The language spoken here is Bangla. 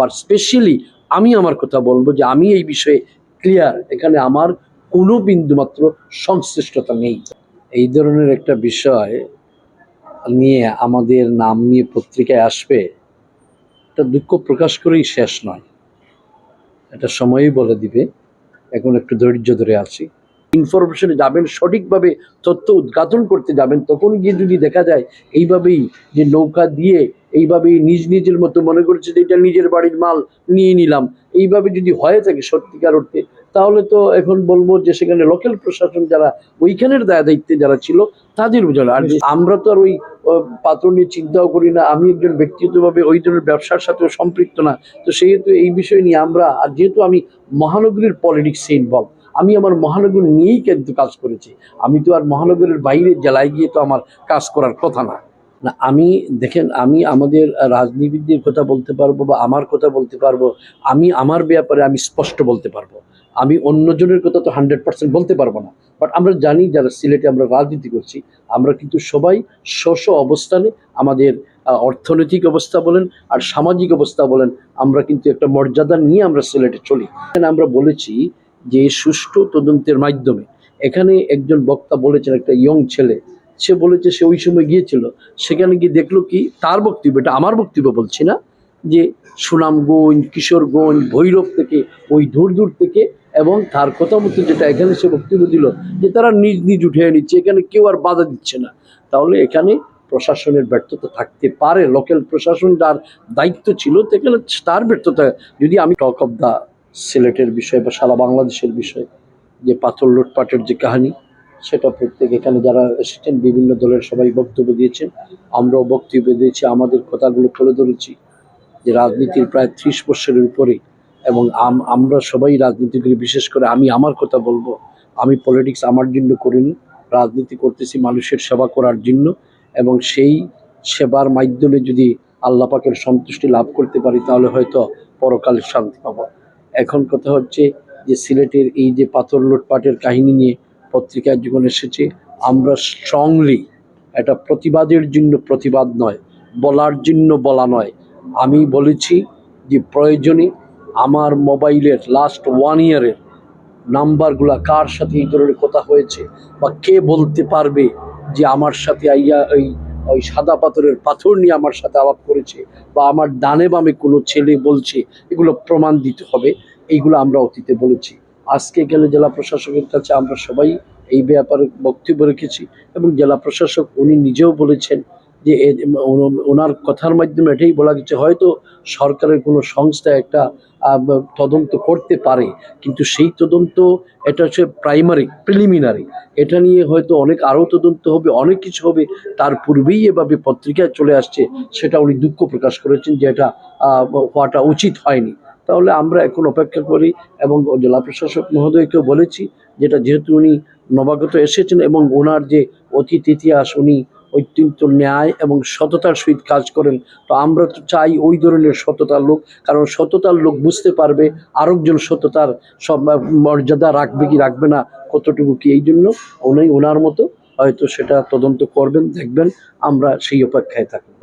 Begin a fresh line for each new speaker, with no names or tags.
আবার স্পেশালি আমি আমার কথা বলব যে আমি এই বিষয়ে ক্লিয়ার এখানে আমার কোনো বিন্দুমাত্র সংশ্লিষ্টতা নেই। এই ধরনের একটা বিষয় নিয়ে আমাদের নাম নিয়ে পত্রিকায় আসবে, এটা দুঃখ প্রকাশ করেই শেষ নয়। এটা সময়ই বলে দিবে। এখন একটু ধৈর্য ধরে আছি। ইনফরমেশনে যাবেন, সঠিকভাবে তথ্য উদ্ঘাটন করতে যাবেন, তখন গিয়ে যদি দেখা যায়, এইভাবেই যে নৌকা দিয়ে এইভাবেই নিজ নিজের মতো মনে করছে যে এটা নিজের বাড়ির মাল নিয়ে নিলাম। এইভাবে যদি হয়ে থাকে সত্যিকার অর্থে তাহলে তো এখন বলব যে সেখানে লোকাল প্রশাসন যারা ওইখানের দায় দায়িত্বে যারা ছিল তাদের বোঝাল আর আমরা তো আর ওই পাত্র নিয়ে চিন্তাও করি না। আমি একজন ব্যক্তিগতভাবে ওই ধরনের ব্যবসার সাথেও সম্পৃক্ত না। তো সেহেতু এই বিষয় নিয়ে আমরা আর যেহেতু আমি মহানগরীর পলিটিক্সে ইনভলভ আমি আমার মহানগর নিয়েই কিন্তু কাজ করেছি। আমি তো আর মহানগরের বাইরে জেলায় গিয়ে তো আমার কাজ করার কথা না। না, আমি দেখেন, আমি আমাদের রাজনীতিবিদদের কথা বলতে পারব বা আমার কথা বলতে পারব, আমি আমার ব্যাপারে আমি স্পষ্ট বলতে পারব। আমি অন্যজনের কথা তো হান্ড্রেড পার্সেন্ট বলতে পারব না। বাট আমরা জানি যারা সিলেটে আমরা রাজনীতি করছি, আমরা কিন্তু সবাই স্ব অবস্থানে আমাদের অর্থনৈতিক অবস্থা বলেন আর সামাজিক অবস্থা বলেন, আমরা কিন্তু একটা মর্যাদা নিয়ে আমরা সিলেটে চলি। এখানে আমরা বলেছি যে সুষ্ঠু তদন্তের মাধ্যমে, এখানে একজন বক্তা বলেছেন, একটা ইয়ং ছেলে সে বলেছে সে ওই সময় গিয়েছিল। সেখানে গিয়ে দেখল কি, তার বক্তব্য, এটা আমার বক্তব্য বলছি না, যে সুনামগঞ্জ কিশোরগঞ্জ ভৈরব থেকে, ওই দূর দূর থেকে, এবং তার কথা মতো যেটা এখানে সে বক্তব্য দিল, যে তারা নিজ নিজ উঠে নিচ্ছে এখানে কেউ আর বাধা দিচ্ছে না। তাহলে এখানে প্রশাসনের ব্যর্থতা থাকতে পারে, লোকাল প্রশাসন যার দায়িত্ব ছিল সেখানে তার ব্যর্থতা, যদি আমি টক অফ দ্য সিলেটের বিষয় বা সারা বাংলাদেশের বিষয়, যে পাথর লুটপাটের যে কাহিনী সেটা প্রত্যেক এখানে যারা এসেছেন, বিভিন্ন দলের সবাই বক্তব্য দিয়েছেন। আমরাও বক্তব্য দিয়েছি, আমাদের কথাগুলো তুলে ধরেছি যে রাজনীতির প্রায় ত্রিশ বছরের উপরে এবং আমরা সবাই রাজনীতি করি বিশেষ করে আমি আমার কথা বলব। আমি পলিটিক্স আমার জন্য করিনি, রাজনীতি করতেছি মানুষের সেবা করার জন্য এবং সেই সেবার মাধ্যমে যদি আল্লাহ পাকের সন্তুষ্টি লাভ করতে পারি, তাহলে হয়তো পরকালে শান্তি পাবো। এখন কথা হচ্ছে যে সিলেটের এই যে পাথর লুটপাটের কাহিনী নিয়ে পত্রিকায় যখন এসেছে। আমরা স্ট্রংলি এটা প্রতিবাদের জন্য প্রতিবাদ নয়, বলার জন্য বলা নয়। আমি বলেছি যে প্রয়োজনে আমার মোবাইলের লাস্ট ওয়ান ইয়ারের নাম্বারগুলা কার সাথে এই ধরনের কথা হয়েছে বা কে বলতে পারবে যে আমার সাথে আইয়া ওই ওই সাদা পাথরের পাথর নিয়ে আমার সাথে আলাপ করেছে বা আমার ডানে বামে কোনো ছেলে বলছে, এগুলো প্রমাণ দিতে হবে। এইগুলো আমরা অতীতে বলেছি। আজকে গেলে জেলা প্রশাসকের কাছে আমরা সবাই এই ব্যাপারে বক্তব্য রেখেছি এবং জেলা প্রশাসক উনি নিজেও বলেছেন যে ওনার কথার মাধ্যমে এটাই বলা গেছে, হয়তো সরকারের কোনো সংস্থা একটা তদন্ত করতে পারে, কিন্তু সেই তদন্ত এটা হচ্ছে প্রাইমারি প্রিলিমিনারি এটা নিয়ে হয়তো অনেক আরও তদন্ত হবে, অনেক কিছু হবে, তার পূর্বেই এভাবে পত্রিকায় চলে আসছে, সেটা উনি দুঃখ প্রকাশ করেছেন যে এটা হওয়াটা উচিত হয়নি। তাহলে আমরা এখন অপেক্ষা করি এবং জেলা প্রশাসক মহোদয়কেও বলেছি, যেটা যেহেতু উনি নবাগত এসেছেন এবং ওনার যে অতীত ইতিহাস, উনি অত্যন্ত ন্যায় এবং সততার সহিত কাজ করেন। তো আমরা তো চাই ওই ধরনের সততার লোক, কারণ সততার লোক বুঝতে পারবে আরেকজন সততার সব মর্যাদা রাখবে কি রাখবে না, কতটুকু কি এই জন্য উনি ওনার মতো, হয়তো সেটা তদন্ত করবেন, দেখবেন, আমরা সেই অপেক্ষায় থাকব।